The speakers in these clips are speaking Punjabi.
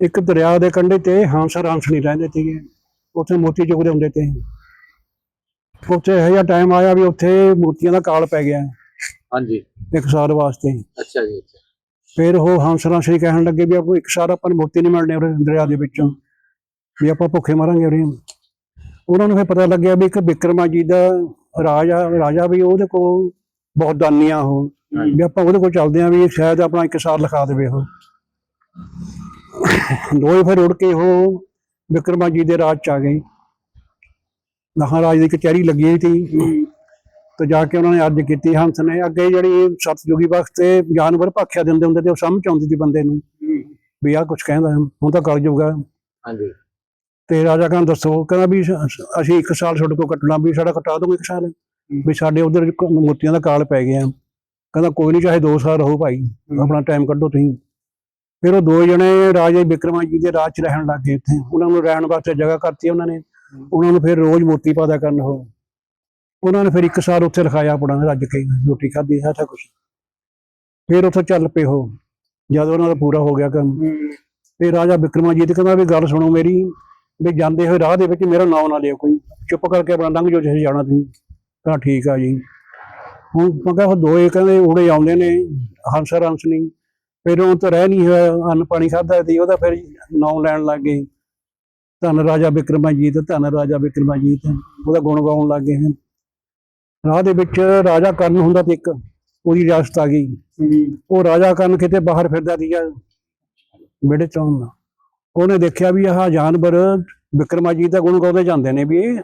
ਇੱਕ ਦਰਿਆ ਦੇ ਕੰਢੇ ਤੇ ਹਾਂਸਰ ਹੰਸ ਨਹੀਂ ਰਹਿੰਦੇ ਸੀਗੇ। ਉੱਥੇ ਮੋਤੀ ਚੁਗਦੇ ਹੁੰਦੇ ਤੇ। ਉੱਥੇ ਇਹੋ ਜਿਹਾ ਟਾਈਮ ਆਇਆ ਵੀ ਉੱਥੇ ਮੋਤੀਆਂ ਦਾ ਕਾਲ ਪੈ ਗਿਆ। ਹਾਂਜੀ। ਇੱਕ ਸਾਲ ਵਾਸਤੇ। ਅੱਛਾ ਜੀ ਅੱਛਾ। ਫਿਰ ਉਹ ਹੰਸਰਾਂ ਸ਼੍ਰੀ ਕਹਿਣ ਲੱਗੇ ਵੀ ਆਪਾਂ ਇੱਕ ਸਾਲ ਆਪਾਂ ਨੂੰ ਮੋਤੀ ਨਹੀਂ ਮਿਲਣੇ ਉਰੇ ਦਰਿਆ ਦੇ ਵਿੱਚੋਂ। ਵੀ ਆਪਾਂ ਭੁੱਖੇ ਮਰਾਂਗੇ ਉਰੇ। ਉਹਨਾਂ ਨੂੰ ਫਿਰ ਪਤਾ ਲੱਗਿਆ ਵੀ ਇੱਕ ਬਿਕਰਮਾ ਜੀ ਦਾ ਰਾਜਾ ਰਾਜਾ ਵੀ ਉਹਦੇ ਕੋਲ ਬਹੁਤ ਦਾਨੀਆਂ ਉਹ। ਵੀ ਆਪਾਂ ਉਹਦੇ ਕੋਲ ਚੱਲਦੇ ਆਂ ਵੀ ਸ਼ਾਇਦ ਆਪਣਾ ਇੱਕ ਸਾਲ ਲਿਖਾ ਦੇਵੇ ਉਹ। ਦੋਏ ਫਿਰ ਉੜ ਕੇ ਉਹ ਬਿਕਰਮਾ ਜੀ ਦੇ ਰਾਜ ਚ ਆ ਗਏ। ਮਹਾਰਾਜ ਦੀ ਕਚਹਿਰੀ ਲੱਗੀ ਸੀ। ਤੇ ਜਾ ਕੇ ਉਹਨਾਂ ਨੇ ਅਰਜ਼ ਕੀਤੀ ਹੰਸ ਨੇ ਅੱਗੇ ਜਿਹੜੀ ਸਤਜੁਗੀ ਵਕਤ ਤੇ ਜਾਨਵਰ ਭਾਖਿਆ ਦਿੰਦੇ ਹੁੰਦੇ ਤੇ ਉਹ ਸਮਝ ਆਉਂਦੀ ਸੀ ਬੰਦੇ ਨੂੰ। ਵੀ ਆਹ ਕੁਝ ਕਹਿੰਦਾ ਹੁਣ ਤਾਂ ਕਲ ਜੂਗਾ ਹਾਂਜੀ। ਤੇ ਰਾਜਾ ਕਹਿੰਦਾ ਦੱਸੋ ਕਹਿੰਦਾ ਵੀ ਅਸੀਂ ਇੱਕ ਸਾਲ ਤੁਹਾਡੇ ਕੋਲ ਕੱਟਣਾ ਵੀ ਸਾਡਾ ਕਟਾ ਦੋਗੇ ਇੱਕ ਸਾਲ? ਵੀ ਸਾਡੇ ਉਧਰ ਮੋਤੀਆਂ ਦਾ ਕਾਲ ਪੈ ਗਿਆ। ਕਹਿੰਦਾ ਕੋਈ ਨਹੀਂ ਚਾਹੇ 2 ਸਾਲ ਰਹੋ ਭਾਈ ਆਪਣਾ ਟਾਈਮ ਕੱਢੋ ਤੁਸੀਂ। ਫਿਰ ਉਹ ਦੋ ਜਣੇ ਰਾਜੇ ਬਿਕਰਮਾ ਜੀ ਦੇ ਰਾਜ ਚ ਰਹਿਣ ਲੱਗ ਗਏ ਇੱਥੇ। ਉਹਨਾਂ ਨੂੰ ਰਹਿਣ ਵਾਸਤੇ ਜਗ੍ਹਾ ਕਰਤੀ ਉਹਨਾਂ ਨੇ। ਉਹਨਾਂ ਨੂੰ ਫਿਰ ਰੋਜ਼ ਮੋਤੀ ਪਾਦਾ ਕਰਨ ਉਹ। ਉਹਨਾਂ ਨੇ ਫਿਰ ਇੱਕ ਸਾਲ ਉੱਥੇ ਰਖਾਇਆ ਆਪਣਾ ਰੱਜ ਕੇ। ਰੋਟੀ ਖਾਧੀ ਸਾਰਾ ਕੁਝ ਫਿਰ ਉੱਥੇ ਚੱਲ ਪਏ ਉਹ। ਜਦੋਂ ਉਹਨਾਂ ਦਾ ਪੂਰਾ ਹੋ ਗਿਆ ਕੰਮ। ਤੇ ਰਾਜਾ ਬਿਕਰਮਾਜੀਤ ਕਹਿੰਦਾ ਵੀ ਗੱਲ ਸੁਣੋ ਮੇਰੀ। ਵੀ ਜਾਂਦੇ ਹੋਏ ਰਾਹ ਦੇ ਵਿੱਚ ਮੇਰਾ ਨਾਮ ਨਾ ਲਿਓ ਕੋਈ। ਚੁੱਪ ਕਰਕੇ ਆਪਣਾ ਲੰਘ ਜਾਓ ਜਿੱਥੇ ਜਾਣਾ ਤੁਸੀਂ। ਤਾਂ ਠੀਕ ਆ ਜੀ। ਹੁਣ ਪੰਗਾ ਉਹ ਦੋਏ ਕਹਿੰਦੇ ਉੜੇ ਆਉਂਦੇ ਨੇ। ਹੰਸਰ ਹੰਸ ਨਹੀਂ। ਫਿਰ ਉਹ ਤਾਂ ਰਹਿ ਨਹੀਂ ਹੋਇਆ ਅੰਨ ਪਾਣੀ ਖਾਦਾ ਤੇ ਉਹਦਾ ਫਿਰ ਨਾਮ ਲੈਣ ਲੱਗ ਗਏ। ਧੰਨ ਰਾਜਾ ਬਿਕਰਮਾਜੀਤ ਧੰਨ ਰਾਜਾ ਬਿਕਰਮਾਜੀਤ ਉਹਦਾ ਗੁਣ ਗਾਉਣ ਲੱਗ ਗਏ ਹਨ ਰਾਹ ਦੇ ਵਿੱਚ ਰਾਜਾ ਕਰਨ ਹੁੰਦਾ ਤੇ ਇੱਕ ਉਹਦੀ ਰਿਆਸਤ ਆ ਗਈ। ਉਹ ਰਾਜਾ ਕਰਨ ਕਿਤੇ ਬਾਹਰ ਫਿਰਦਾ ਸੀਗਾ ਵਿਹੜੇ ਚੋਂ। ਉਹਨੇ ਦੇਖਿਆ ਵੀ ਆਹ ਜਾਨਵਰ ਬਿਕਰਮਾਜੀਤ ਦਾ ਗੁਣ ਗਾਉਂਦੇ ਜਾਂਦੇ ਨੇ ਵੀ ਇਹ।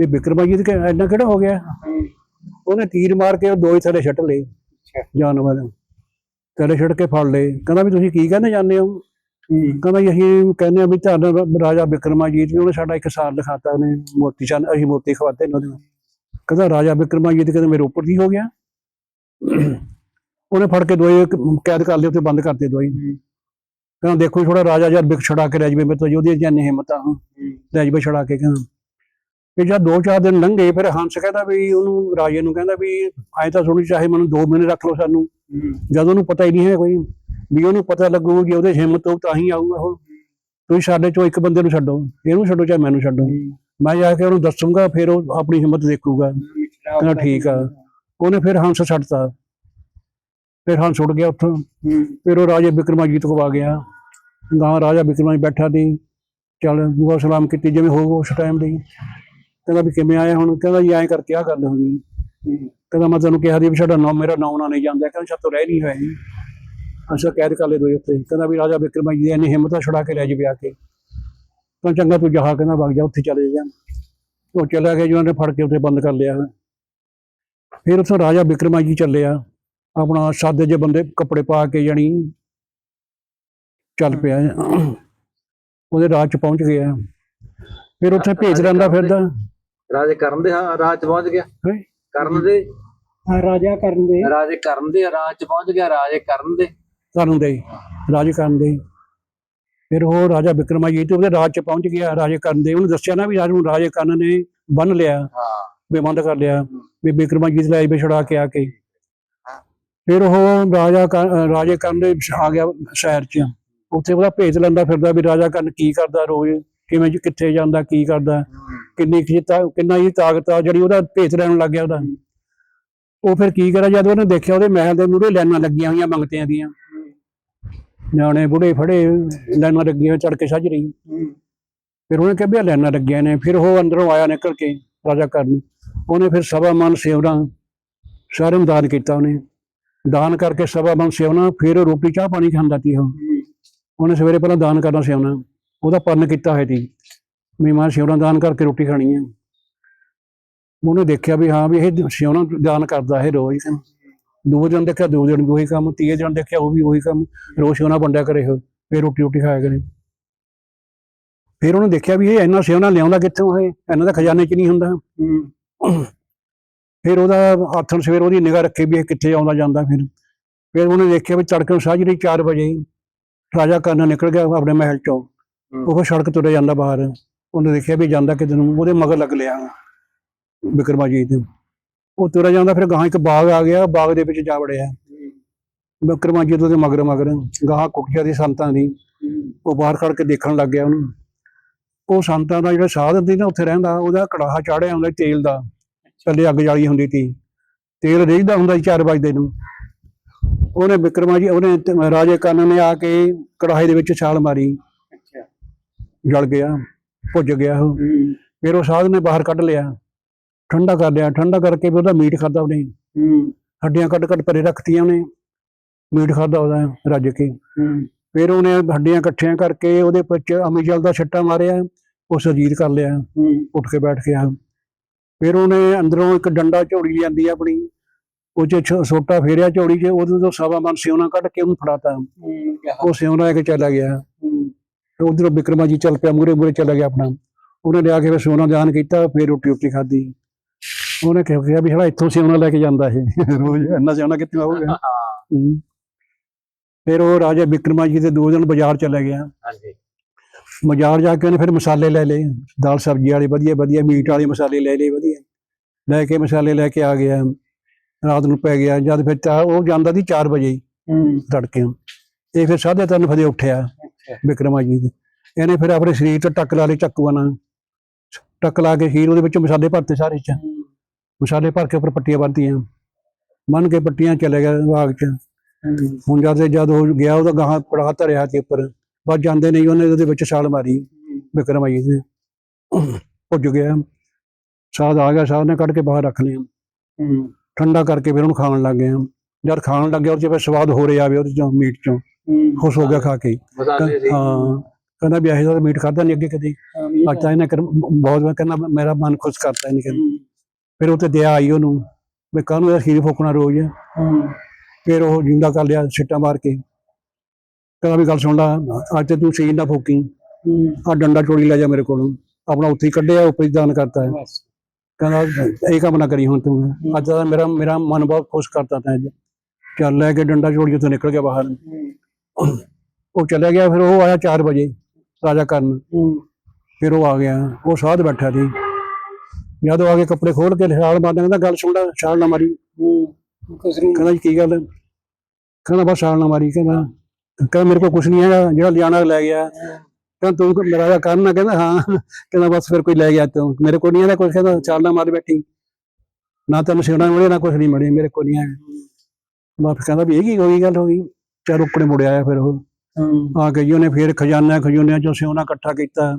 ਵੀ ਕਿ ਐਡਾ ਕਿਹੜਾ ਹੋ ਗਿਆ? ਉਹਨੇ ਤੀਰ ਮਾਰ ਕੇ ਉਹ ਦੋ ਹੀ ਥੱਲੇ ਛੱਟ ਲਏ। ਜਾਨਵਰ। ਥੱਲੇ ਛੱਡ ਕੇ ਫੜ ਲਏ। ਕਹਿੰਦਾ ਵੀ ਤੁਸੀਂ ਕੀ ਕਹਿੰਦੇ ਜਾਂਦੇ ਹੋ? ਕਹਿੰਦਾ ਜੀ ਅਸੀਂ ਕਹਿੰਦੇ ਆ ਵੀ ਧੰਨ ਰਾਜਾ ਬਿਕਰਮਾਜੀਤ ਵੀ ਉਹਨੇ ਸਾਡਾ ਇੱਕ ਸਾਲ ਦਿਖਾਤਾ ਉਹਨੇ ਮੋਤੀ ਚੰਨ ਅਸੀਂ ਮੋਤੀ ਖਵਾਤੇ ਨੇ ਉਹਦੇ ਨਾਲ। ਕਹਿੰਦਾ ਰਾਜਾ ਬਿਕਰਮਾਜੀਤ ਕਹਿੰਦਾ ਮੇਰੇ ਉੱਪਰ ਦੀ ਹੋ ਗਿਆ। ਉਹਨੇ ਫੜ ਕੇ ਦੋਏ ਕੈਦ ਕਰ ਲਏ ਉੱਤੇ ਬੰਦ ਕਰਤੇ ਦੋਈ ਕਹਿੰਦਾ ਦੇਖੋ ਥੋੜਾ ਰਾਜਾ ਜਦ ਬਿਕ ਛੜਾ ਕੇ ਲੈ ਜਵੇ ਮੇਰੇ ਤੋਂ ਉਹਦੀ ਜਾਨੀ ਹਿੰਮਤ। ਲੈ ਜਵੇ ਛੜਾ ਕੇ ਕਹਿੰਦਾ। ਫਿਰ ਜਦ ਦੋ ਚਾਰ ਦਿਨ ਲੰਘੇ ਫਿਰ ਹੰਸ ਕਹਿੰਦਾ ਵੀ ਉਹਨੂੰ ਰਾਜੇ ਨੂੰ ਕਹਿੰਦਾ ਵੀ ਐ ਤਾਂ ਸੁਣੀ ਚਾਹੇ ਮੈਨੂੰ ਦੋ ਮਹੀਨੇ ਰੱਖ ਲਓ ਸਾਨੂੰ। ਜਦ ਉਹਨੂੰ ਪਤਾ ਹੀ ਨਹੀਂ ਹੈ ਕੋਈ ਵੀ ਉਹਨੂੰ ਪਤਾ ਲੱਗੂ ਕਿ ਉਹਦੇ ਹਿੰਮਤ ਹੋਊ ਤਾਂ ਹੀ ਆਊਗਾ ਉਹ। ਤੁਸੀਂ ਸਾਡੇ ਚੋਂ ਇੱਕ ਬੰਦੇ ਨੂੰ ਛੱਡੋ ਇਹਨੂੰ ਛੱਡੋ ਚਾਹੇ ਮੈਨੂੰ ਛੱਡੋ। ਮੈਂ ਜਾ ਕੇ ਉਹਨੂੰ ਦੱਸੂਗਾ ਫਿਰ ਉਹ ਆਪਣੀ ਹਿੰਮਤ ਦੇਖੂਗਾ। ਕਹਿੰਦਾ ਠੀਕ ਆ। ਉਹਨੇ ਫਿਰ ਹੰਸ ਛੱਡਤਾ। ਫਿਰ ਹੰਸ ਉੱਡ ਗਿਆ ਉੱਥੋਂ। ਫਿਰ ਉਹ ਰਾਜੇ ਬਿਕਰਮਾਜੀਤ ਕੋਲ ਆ ਗਿਆ। ਗਾਂ ਰਾਜਾ ਬਿਕਰਮਾਜੀਤ ਬੈਠਾ ਸੀ। ਚੱਲ ਦੁਆ ਸਲਾਮ ਕੀਤੀ ਜਿਵੇਂ ਹੋ ਉਸ ਟਾਈਮ ਦੀ। ਕਹਿੰਦਾ ਵੀ ਕਿਵੇਂ ਆਇਆ ਹੁਣ? ਕਹਿੰਦਾ ਜੀ ਐਂ ਕਰਕੇ ਆ ਗੱਲ ਹੋ ਗਈ। ਕਹਿੰਦਾ ਮੈਂ ਤੈਨੂੰ ਕਿਹਾ ਸੀ ਵੀ ਸਾਡਾ ਨਾਮ ਮੇਰਾ ਨਾਮ ਨਾ ਨਹੀਂ ਜਾਂਦਾ ਕਹਿੰਦਾ ਛੱਤੋਂ ਰਹਿ ਨਹੀਂ ਹੋਇਆ ਜੀ। ਅਸਾਂ ਕੈਦ ਕਰ ਲਏ ਦੋਏ ਉੱਤੇ। ਕਹਿੰਦਾ ਵੀ ਰਾਜਾ ਬਿਕਰਮਾਜੀਤ ਦੀ ਇੰਨੀ ਹਿੰਮਤ ਛੁਡਾ ਕੇ ਲੈ ਜਾਵੇ ਆ ਕੇ। ਤਾਂ ਚੰਗਾ ਤੂੰ ਜਹਾ ਕਹਿੰਦਾ ਵਗ ਜਾ, ਉੱਥੇ ਚਲੇ ਜਾ। ਉਹ ਚਲਾ ਗਿਆ ਜੀ, ਉਹਨੇ ਫੜ ਕੇ ਉੱਥੇ ਬੰਦ ਕਰ ਲਿਆ। ਫਿਰ ਉੱਥੋਂ ਰਾਜਾ ਬਿਕਰਮਾਜੀਤ ਚੱਲਿਆ। ਆਪਣਾ ਸਾਦੇ ਜੇ ਬੰਦੇ ਕੱਪੜੇ ਪਾ ਕੇ ਜਾਣੀ ਚੱਲ ਪਿਆ। ਉਹਦੇ ਰਾਜ ਚ ਪਹੁੰਚ ਗਿਆ। ਫਿਰ ਉੱਥੇ ਭੇਜ ਰਹਿੰਦਾ ਫਿਰਦਾ। ਰਾਜੇ ਕਰਨ ਦੇ ਹਾਂ ਰਾਜ ਚ ਪਹੁੰਚ ਗਿਆ। ਹੈਂ? ਕਰਨ ਦੇ। ਰਾਜਾ ਕਰਨ ਦੇ। ਰਾਜੇ ਕਰਨ ਦੇ ਰਾਜ ਚ ਪਹੁੰਚ ਗਿਆ ਰਾਜੇ ਕਰਨ ਦੇ। ਕਰਨ ਦੇ ਰਾਜ ਕਰਨ ਦੇ। ਫਿਰ ਉਹ ਰਾਜਾ ਬਿਕਰਮਾਜੀਤ ਉਹਦੇ ਰਾਜ ਚ ਪਹੁੰਚ ਗਿਆ ਰਾਜੇ ਕਰਨ ਦੇ। ਉਹਨੂੰ ਦੱਸਿਆ ਨਾ ਵੀ ਰਾਜ ਨੂੰ ਰਾਜੇ ਕਰਨ ਨੇ ਬੰਨ ਲਿਆ। ਹਾਂ। ਵੀ ਬੰਦ ਕਰ ਲਿਆ। ਵੀ ਬਿਕਰਮਾਜੀਤ ਲੈ ਵੀ ਛੁਡਾ ਕੇ ਆ ਕੇ। ਫਿਰ ਉਹ ਰਾਜਾ ਰਾਜੇ ਕਰਨ ਦੇ ਆ ਗਿਆ ਸ਼ਹਿਰ ਚ। ਉੱਥੇ ਉਹਦਾ ਭੇਜ ਲੈਂਦਾ ਫਿਰਦਾ ਵੀ ਰਾਜਾ ਕਰਨ ਕੀ ਕਰਦਾ ਰੋਜ਼। ਕਿਵੇਂ ਜ- ਕਿੱਥੇ ਜਾਂਦਾ, ਕੀ ਕਰਦਾ, ਕਿੰਨੀ ਕੁ ਕਿੰਨਾ ਹੀ ਤਾਕਤ ਆ, ਜਿਹੜੀ ਉਹਦਾ ਭੇਤ ਲੈਣ ਲੱਗ ਗਿਆ ਉਹਦਾ। ਉਹ ਫਿਰ ਕੀ ਕਰਿਆ, ਜਦ ਉਹਨੇ ਦੇਖਿਆ ਉਹਦੇ ਮਹਿਲ ਦੇ ਮੂਹਰੇ ਲਾਈਨਾਂ ਲੱਗੀਆਂ ਹੋਈਆਂ ਮੰਗਤਿਆਂ ਦੀਆਂ। ਨਿਆਣੇ ਬੁੜੇ ਫੜੇ, ਲਾਈਨਾਂ ਲੱਗੀਆਂ ਹੋਈਆਂ ਚੜ ਕੇ ਸੱਜ ਰਹੀ। ਫਿਰ ਉਹਨੇ ਕਿਹਾ ਵੀ ਆਹ ਲਾਈਨਾਂ ਲੱਗੀਆਂ ਨੇ, ਫਿਰ ਉਹ ਅੰਦਰੋਂ ਆਇਆ ਨਿਕਲ ਕੇ ਰਾਜਾ ਕਰਨ ਉਹਨੇ ਫਿਰ ਸਭਾ ਮਨ ਸੇਵਨਾ, ਸਾਰਿਆਂ ਨੂੰ ਦਾਨ ਕੀਤਾ ਉਹਨੇ। ਦਾਨ ਕਰਕੇ ਸਭਾ ਮਨ ਸੇਵਨਾ, ਫਿਰ ਰੋਟੀ ਚਾਹ ਪਾਣੀ ਖਾਂਦਾ ਸੀ ਉਹ। ਉਹਨੇ ਸਵੇਰੇ ਪਹਿਲਾਂ ਦਾਨ ਕਰਨਾ ਸੇਵਨਾ ਉਹਦਾ ਪੰਨ ਕੀਤਾ ਹੋਇਆ ਸੀ। ਵੀ ਮੈਂ ਸੇਵਨਾ ਦਾਨ ਕਰਕੇ ਰੋਟੀ ਖਾਣੀ ਆ। ਉਹਨੇ ਦੇਖਿਆ ਵੀ ਹਾਂ ਵੀ ਇਹ ਸੇਵਨਾ ਦਾਨ ਕਰਦਾ ਇਹ ਰੋਜ਼। ਦੋ ਦਿਨ ਦੇਖਿਆ, ਦੋ ਦਿਨ ਵੀ ਉਹੀ ਕੰਮ, ਤੀਏ ਦਿਨ ਦੇਖਿਆ, ਉਹ ਵੀ ਉਹੀ ਕੰਮ। ਰੋਜ਼ ਸੇਵਨਾ ਵੰਡਿਆ ਕਰੇ ਉਹ, ਫਿਰ ਰੋਟੀ ਰੋਟੀ ਖਾਇਆ ਕਰੇ। ਫਿਰ ਉਹਨੇ ਦੇਖਿਆ ਵੀ ਇਹ ਇੰਨਾ ਸੇਵਨਾ ਲਿਆਉਂਦਾ ਕਿੱਥੋਂ ਇਹ? ਇਹਨਾਂ ਦਾ ਖਜ਼ਾਨੇ 'ਚ ਨਹੀਂ ਹੁੰਦਾ। ਫਿਰ ਉਹਦਾ ਆਥਣ ਸਵੇਰ ਉਹਦੀ ਨਿਗਾਹ ਰੱਖੇ ਵੀ ਇਹ ਕਿੱਥੇ ਆਉਂਦਾ ਜਾਂਦਾ ਫਿਰ। ਫਿਰ ਉਹਨੇ ਦੇਖਿਆ ਵੀ ਤੜਕੇ ਸਾਜਰੀ 4 ਵਜੇ ਰਾਜਾ ਕਰਨਾ ਨਿਕਲ ਗਿਆ ਆਪਣੇ ਮਹਿਲ ਚੋਂ। ਉਹ ਸੜਕ ਤੁਰੇ ਜਾਂਦਾ ਬਾਹਰ। ਉਹਨੇ ਦੇਖਿਆ ਵੀ ਜਾਂਦਾ ਕਿਤੇ ਨੂੰ ਉਹਦੇ ਮਗਰ ਲੱਗ ਲਿਆ। ਬਿਕਰਮਾਜੀਤ ਉਹ ਤੁਰਿਆ ਜਾਂਦਾ ਫਿਰ ਗਾਹਾਂ ਇੱਕ ਬਾਗ ਆ ਗਿਆ। ਬਾਗ ਦੇ ਵਿੱਚ ਜਾ ਵੜਿਆ। ਬਿਕਰਮਾਜੀਤ ਉਹਦੇ ਮਗਰ ਮਗਰ। ਗਾਹਾਂ ਕੁੱਟਿਆ ਦੀ ਸੰਤਾਂ ਦੀ। ਉਹ ਬਾਹਰ ਖੜ ਕੇ ਦੇਖਣ ਲੱਗ ਗਿਆ ਉਹਨੂੰ। ਉਹ ਸੰਤਾਂ ਦਾ ਜਿਹੜਾ ਸਾਧ ਸੀ ਨਾ ਉੱਥੇ ਰਹਿੰਦਾ ਉਹਦਾ ਕੜਾਹਾ ਚਾੜਿਆ ਹੁੰਦਾ ਤੇਲ ਦਾ। ਥੱਲੇ ਅੱਗ ਜਾਲੀ ਹੁੰਦੀ ਸੀ। ਤੇਲ ਰੇਝਦਾ ਹੁੰਦਾ ਸੀ 4 ਵਜੇ ਨੂੰ। ਉਹਨੇ ਵਿਕਰਮਾ ਜੀ ਉਹਨੇ ਰਾਜੇ ਕੰਨ ਨੇ ਆ ਕੇ ਕੜਾਹੇ ਦੇ ਵਿੱਚ ਛਾਲ ਮਾਰੀ। ਜਲ ਗਿਆ ਭੁੱਜ ਗਿਆ ਉਹ। ਫਿਰ ਉਹ ਸਾਧ ਨੇ ਬਾਹਰ ਕੱਢ ਲਿਆ। ਠੰਡਾ ਕਰ ਲਿਆ। ਠੰਡਾ ਕਰਕੇ ਵੀ ਉਹਦਾ ਮੀਟ ਖਾਦਾ ਉਹਨੇ। ਹੱਡੀਆਂ ਕੱਟ ਕੱਟ ਪਰੇ ਰੱਖਤੀਆਂ ਉਹਨੇ। ਮੀਟ ਖਾਦਾ ਉਹਦਾ ਰੱਜ ਕੇ। ਫਿਰ ਉਹਨੇ ਹੱਡੀਆਂ ਇਕੱਠੀਆਂ ਕਰਕੇ ਉਹਦੇ ਵਿੱਚ ਅਮੀਜਲ ਦਾ ਛੱਟਾ ਮਾਰਿਆ। ਉਹ ਸਰਜੀਤ ਕਰ ਲਿਆ। ਉੱਠ ਕੇ ਬੈਠ ਗਿਆ। ਫਿਰ ਉਹਨੇ ਅੰਦਰੋਂ ਇੱਕ ਡੰਡਾ ਝੋੜੀ ਲਿਆਂਦੀ ਆਪਣੀ। ਉਹ 'ਚ ਸੋਟਾ ਫੇਰਿਆ ਝੋੜੀ 'ਚ। ਉਹਦੇ ਤੋਂ ਸਵਾ ਮਨ ਸਿਉਣਾ ਕੱਢ ਕੇ ਉਹਨੂੰ ਫੜਾਤਾ। ਉਹ ਸਿਉਣਾ ਲੈ ਕੇ ਚਲਾ ਗਿਆ। ਉਧਰੋਂ ਵਿਕਰਮਾ ਜੀ ਚੱਲ ਪਿਆ ਮੂਰੇ ਮੂਰੇ ਚਲਾ ਗਿਆ ਆਪਣਾ। ਉਹਨੇ ਲਿਆ ਕੇ ਫਿਰ ਸੋਨਾ ਦਾਨ ਕੀਤਾ ਫਿਰ ਰੋਟੀ ਰੋਟੀ ਖਾਧੀ। ਉਹਨੇ ਕਿਹਾ ਵੀ ਹਲਾ ਇੱਥੋਂ ਸਿਉਣਾ ਲੈ ਕੇ ਜਾਂਦਾ ਇਹ। ਰੋਜ਼ ਇੰਨਾ ਸਿਉਣਾ ਕਿੱਥੇ ਆਊਗਾ। ਫਿਰ ਉਹ ਰਾਜਾ ਵਿਕਰਮਾ ਜੀ ਦੇ ਦੋ ਦਿਨ ਬਾਜ਼ਾਰ ਚਲਾ ਗਿਆ। ਹਾਂਜੀ। ਬਾਜ਼ਾਰ ਜਾ ਕੇ ਉਹਨੇ ਫਿਰ ਮਸਾਲੇ ਲੈ ਲਏ। ਦਾਲ ਸਬਜ਼ੀ ਵਾਲੇ ਵਧੀਆ ਵਧੀਆ ਮੀਟ ਵਾਲੇ ਮਸਾਲੇ ਲੈ ਲਏ ਵਧੀਆ। ਲੈ ਕੇ ਮਸਾਲੇ ਲੈ ਕੇ ਆ ਗਿਆ। ਰਾਤ ਨੂੰ ਪੈ ਗਿਆ। ਜਦ ਫਿਰ ਉਹ ਜਾਂਦਾ ਸੀ 4 ਵਜੇ ਤੜਕੇ। ਇਹ ਫਿਰ ਸਾਢੇ ਤਿੰਨ ਵਜੇ ਉੱਠਿਆ। ਅੱਛਾ ਵਿਕਰਮਾ ਜੀ। ਦੇ ਇਹਨੇ ਫਿਰ ਆਪਣੇ ਸਰੀਰ ਤੇ ਟੱਕ ਲਾ ਲਏ ਚੱਕੂਆਂ ਨਾਲ। ਟੱਕ ਲਾ ਕੇ ਖੀਰ ਉਹਦੇ ਵਿੱਚ ਮਸਾਲੇ ਭਰਤੇ ਸਾਰੇ ਚ। ਹੂੰ ਮਸਾਲੇ ਭਰ ਕੇ ਉੱਪਰ ਪੱਟੀਆਂ ਬੰਨ੍ਹਤੀਆਂ ਬੰਨ ਕੇ ਪੱਟੀਆਂ ਚਲੇ ਗਿਆ ਬਾਗ ਚ। ਹੂੰ ਹੁਣ ਜਦ ਜਦ ਉਹ ਗਿਆ ਉਹਦਾ ਗਾਹਾਂ ਪੜਾ ਧਰਿਆ ਤੇ ਉੱਪਰ। ਬਸ ਜਾਂਦੇ ਨਹੀਂ ਉਹਨੇ ਉਹਦੇ ਵਿੱਚ ਛਾਲ ਮਾਰੀ ਵਿਕਰਮਾ ਜੀ। ਨੇ ਭੁੱਜ ਗਿਆ। ਸਾਧ ਆ ਗਿਆ ਸਾਧ ਨੇ ਕੱਢ ਕੇ ਬਾਹਰ ਰੱਖ ਲਿਆ। ਹੂੰ। ਠੰਡਾ ਕਰਕੇ ਫਿਰ ਉਹਨੂੰ ਖਾਣ ਲੱਗ ਗਿਆ। ਜਦ ਖਾਣ ਲੱਗਿਆ ਉਹਦੇ 'ਚ ਫਿਰ ਸਵਾਦ ਹੋ ਰਿਹਾ ਆਵੇ ਉਹਦੇ ਚੋਂ ਮੀਟ ਚੋਂ। ਹੂੰ ਖੁਸ਼ ਹੋ ਗਿਆ ਖਾ ਕੇ ਹਾਂ। ਕਹਿੰਦਾ ਵੀ ਇਹੋ ਜਿਹਾ ਮੀਟ ਖਾਦਾ ਨਹੀਂ ਅੱਗੇ ਕਦੇ। ਅੱਜ ਤਾਂ ਇਹਨੇ ਕਰ- ਬਹੁਤ ਵਾਰ ਕਹਿੰਦਾ ਮੇਰਾ ਮਨ ਖੁਸ਼ ਕਰਤਾ ਇਹਨੇ ਕਹਿੰਦਾ। ਫਿਰ ਉਹ ਤੇ ਦਇਆ ਆਈ ਉਹਨੂੰ ਵੀ ਕਾਹਨੂੰ ਇਹ ਖੀਰ ਫੋਕਣਾ ਰੋਜ਼। ਹੂੰ। ਫਿਰ ਉਹ ਜਿੰਦਾ ਕਰ ਲਿਆ ਛਿੱਟਾ ਮਾਰ ਕੇ। ਕਹਿੰਦਾ ਵੀ ਗੱਲ ਸੁਣ ਲਾ ਅੱਜ ਤੇ ਤੂੰ ਸੀਨ ਨਾ ਫੋਕੀ। ਆ ਡੰਡਾ ਚੋਰੀ ਲੈ ਜਾ ਮੇਰੇ ਕੋਲੋਂ। ਆਪਣਾ ਉੱਥੇ ਕੱਢਿਆ ਉੱਪਰ ਦਾਨ ਕਰਤਾ ਹੈ। ਕਹਿੰਦਾ ਇਹ ਕੰਮ ਨਾ ਕਰੀ ਹੁਣ ਤੂੰ। ਅੱਜ ਦਾ ਮੇਰਾ ਮੇਰਾ ਮਨ ਬਹੁਤ ਖੁਸ਼ ਕਰਤਾ ਤੈਂ ਚੱਲ ਲੈ ਕੇ ਡੰਡਾ ਚੋੜੀ ਉੱਥੋਂ ਨਿਕਲ ਗਿਆ ਬਾਹਰ। ਉਹ ਚਲਾ ਗਿਆ ਫਿਰ ਉਹ ਆਇਆ 4 ਵਜੇ ਰਾਜਾ ਕਰਨ। ਫਿਰ ਉਹ ਆ ਗਿਆ ਉਹ ਸਾਧ ਬੈਠਾ ਸੀ। ਜਦ ਆ ਕੇ ਕੱਪੜੇ ਖੋਲ ਕੇ ਛਾਲ ਮਾਰਦਾ ਕਹਿੰਦਾ ਗੱਲ ਸੁਣ ਲੈ ਛਾਲ ਨਾ ਮਾਰੀ। ਕਹਿੰਦਾ ਕੀ ਗੱਲ? ਹੈ? ਕਹਿੰਦਾ ਬਸ ਛਾਲ ਨਾ ਮਾਰੀ। ਕਹਿੰਦਾ ਕਹਿੰਦਾ ਮੇਰੇ ਕੋਲ ਕੁਝ ਨਹੀਂ ਹੈਗਾ ਜਿਹੜਾ ਲਿਆਣਾ ਲੈ ਗਿਆ। ਕਹਿੰਦਾ ਤੂੰ ਕ- ਰਾਜਾ ਕਰਨ ਕਹਿੰਦਾ ਹਾਂ। ਕਹਿੰਦਾ ਬਸ ਫਿਰ ਕੋਈ ਲੈ ਗਿਆ ਤੂੰ। ਮੇਰੇ ਕੋਲ ਨਹੀਂ ਹੈਗਾ ਕੁਝ ਕਹਿੰਦਾ ਛਾਲ ਨਾ ਮਾਰ ਬੈਠੀ। ਨਾ ਤੈਨੂੰ ਸਿਉਣਾ ਮਿਲੇ ਨਾ ਕੁਝ ਨਹੀਂ ਮਿਲੇ ਮੇਰੇ ਕੋਲ ਨਹੀਂ ਹੈਗਾ। ਬਸ ਕਹਿੰਦਾ ਵੀ ਇਹ ਕੀ ਹੋਈ ਗੱਲ ਹੋ ਗਈ? ਚਾਰ ਉੱਪਰੇ ਮੁੜਿਆ ਆਇਆ ਫਿਰ ਉਹ। ਆ ਗਈ ਉਹਨੇ ਫਿਰ ਖਜ਼ਾਨਾ ਖਜ਼ਾਨਿਆਂ ਚੋਂ ਸਿਉਣਾ ਇਕੱਠਾ ਕੀਤਾ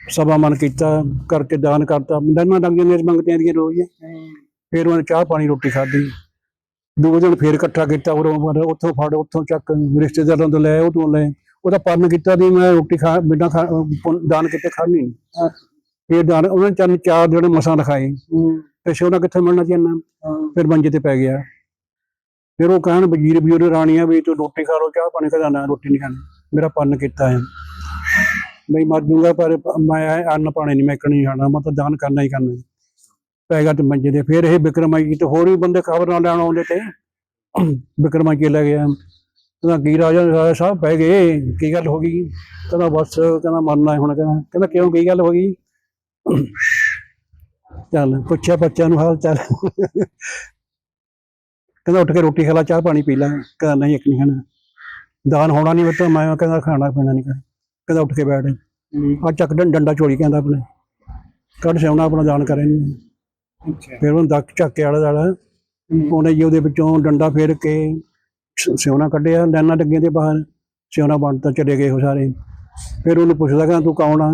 ਸਭਾ ਮਨ ਕੀਤਾ ਕਰਕੇ ਦਾਨ ਕਰਤਾ। ਦੰਨਾਂ ਲੱਗ ਜਾਂਦੀਆਂ ਮੰਗਤਿਆਂ ਦੀਆਂ ਰੋਜ਼ ਫਿਰ ਉਹਨੇ ਚਾਹ ਪਾਣੀ ਰੋਟੀ ਖਾਧੀ। ਦੋ ਦਿਨ ਫਿਰ ਇਕੱਠਾ ਕੀਤਾ ਉਰੋਂ ਉੱਥੋਂ ਫੜ ਉੱਥੋਂ ਚੱਕ ਰਿਸ਼ਤੇਦਾਰਾਂ ਤੋਂ ਲੈ ਉਹ ਤੋਂ ਲੈ। ਉਹਦਾ ਪੰਨ ਕੀਤਾ ਦੀ ਮੈਂ ਰੋਟੀ ਖਾ ਬਿਨਾਂ ਦਾਨ ਕਿਤੇ ਖਾਣੀ। ਫਿਰ ਦਾਨ ਉਹਨਾਂ ਚੰਨ ਚਾਰ ਜਿਹੜੇ ਮਸਾਂ ਲਿਖਾਏ ਹੂੰ। ਤੇ ਸਿਉਣਾ ਕਿੱਥੇ ਮਿਲਣਾ ਸੀ ਹਾਂ। ਫਿਰ ਮੰਜੇ ਤੇ ਪੈ ਗਿਆ। ਫਿਰ ਉਹ ਕਹਿਣ ਵਜ਼ੀਰ ਬਜ਼ੁਰ ਰਾਣੀਆਂ ਵੀ ਤੂੰ ਰੋਟੀ ਖਾ ਲੋ ਚਾਹ ਪਾਣੀ ਕਦਾ ਨਾ, ਰੋਟੀ ਨਹੀਂ ਖਾਣੀ। ਮੇਰਾ ਪੰਨ ਕੀਤਾ ਹੈ ਬਈ ਮਰ ਜੂੰਗਾ ਪਰ ਮੈਂ ਅੰਨ ਪਾਣੀ ਨਹੀਂ ਮੈਂ ਕਣੀ ਖਾਣਾ। ਮੈਂ ਤਾਂ ਦਾਨ ਕਰਨਾ ਹੀ ਕਰਨਾ। ਪੈ ਤੇ ਮੰਜੇ ਤੇ। ਫਿਰ ਇਹ ਵਿਕਰਮਾਈ ਤੇ ਹੋਰ ਵੀ ਬੰਦੇ ਖਬਰ ਨਾਲ ਲੈਣ ਆਉਂਦੇ ਤੇ ਵਿਕਰਮਾਈ ਕੇ ਲੈ ਗਿਆ। ਕਹਿੰਦਾ, ਕੀ ਰਾਜਾ ਸਾਹਿਬ ਪੈ ਗਏ? ਕੀ ਗੱਲ ਹੋ ਗਈ? ਕਹਿੰਦਾ, ਬਸ, ਕਹਿੰਦਾ, ਮਰਨਾ ਹੁਣ। ਕਹਿੰਦਾ ਕਹਿੰਦਾ, ਕਿਉਂ? ਕੀ ਗੱਲ ਹੋ ਗਈ? ਚੱਲ, ਪੁੱਛਿਆ ਬੱਚਿਆਂ ਨੂੰ ਹਾਲ ਚਾਲ। ਕਹਿੰਦਾ ਉੱਠ ਕੇ ਰੋਟੀ ਖਾ ਲਾ ਚਾਹ ਪਾਣੀ ਪੀ ਲਾ। ਕਹਿੰਦਾ ਨਹੀਂ ਇੱਕ ਨਹੀਂ ਖਾਣਾ। ਦਾਨ ਹੋਣਾ ਨਹੀਂ ਬਤਾ ਮੈਂ ਕਹਿੰਦਾ ਖਾਣਾ ਪੀਣਾ ਨਹੀਂ ਕਹਿੰਦਾ ਉੱਠ ਕੇ ਬੈਠ। ਹੂੰ ਆ ਚੱਕ ਡੰਡਾ ਚੋਰੀ ਕਹਿੰਦਾ ਆਪਣੇ। ਕੱਢ ਸਿਆਉਣਾ ਆਪਣਾ ਦਾਨ ਕਰੇ ਨਹੀਂ ਅੱਛਾ। ਫਿਰ ਉਹਨੂੰ ਦੱਕ ਚੱਕ ਕੇ ਆਲਾ ਦਾਲਾ ਉਹਨੇ ਜੀ ਉਹਦੇ ਵਿੱਚੋਂ ਡੰਡਾ ਫੇਰ ਕੇ ਸਿਉਣਾ ਕੱਢਿਆ ਲੈਣਾ ਲੱਗੀਆਂ ਤੇ ਬਾਹਰ। ਸਿਉਣਾ ਬਣਤਾ ਚਲੇ ਗਏ ਉਹ ਸਾਰੇ। ਫਿਰ ਉਹਨੂੰ ਪੁੱਛਦਾ ਕਹਿੰਦਾ ਤੂੰ ਕੌਣ ਆ?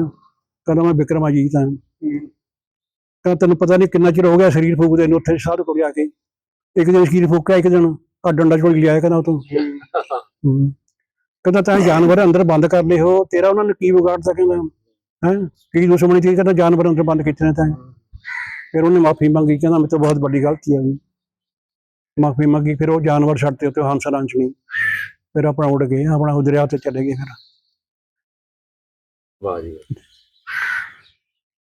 ਕਹਿੰਦਾ ਮੈਂ ਵਿਕਰਮ ਅਜੀਤ ਹਾਂ। ਹੂੰ। ਕਹਿੰਦਾ ਤੈਨੂੰ ਪਤਾ ਨਹੀਂ ਕਿੰਨਾ ਚਿਰ ਹੋ ਗਿਆ ਸਰੀਰ ਫੂਕਦੇ ਨੂੰ ਉੱਥੇ ਸਾਧ ਕੋਲ ਜਾ ਕੇ? ਇੱਕ ਦਿਨ ਸਰੀਰ ਫੂਕਿਆ, ਇੱਕ ਦਿਨ ਆ ਡੰਡਾ ਚੋਰੀ ਲਿਆਇਆ ਕਹਿੰਦਾ ਉਹ ਕਹਿੰਦਾ ਤਾਂ ਜਾਨਵਰ ਅੰਦਰ ਬੰਦ ਕਰ ਲਏ ਹੋ ਤੇਰਾ ਉਹਨਾਂ ਨੇ ਕੀ ਵਿਗਾੜਤਾ ਕਹਿੰਦਾ। ਹੈ? ਕੀ ਦੁਸ਼ਮਣੀ ਸੀ? ਕਹਿੰਦਾ ਜਾਨਵਰ ਅੰਦਰ ਬੰਦ ਕੀਤੇ ਨੇ ਤਾਂ। ਫਿਰ ਉਹਨੇ ਮਾਫੀ ਮੰਗੀ, ਕਹਿੰਦਾ ਮੇਰੇ ਤੋਂ ਬਹੁਤ ਵੱਡੀ ਗਲਤੀ ਆ ਗਈ ਮਾਫੀ ਮੰਗੀ, ਫਿਰ ਉਹ ਜਾਨਵਰ ਛੱਡਤੇ ਉੱਤੇ ਹੰਸ ਰਾਂਚ ਫਿਰ ਆਪਣਾ ਉੱਡ ਗਏ, ਆਪਣਾ ਉਹ ਦਰਿਆ ਤੇ ਚਲੇ ਗਏ ਫਿਰ। ਵਾਹ ਜੀ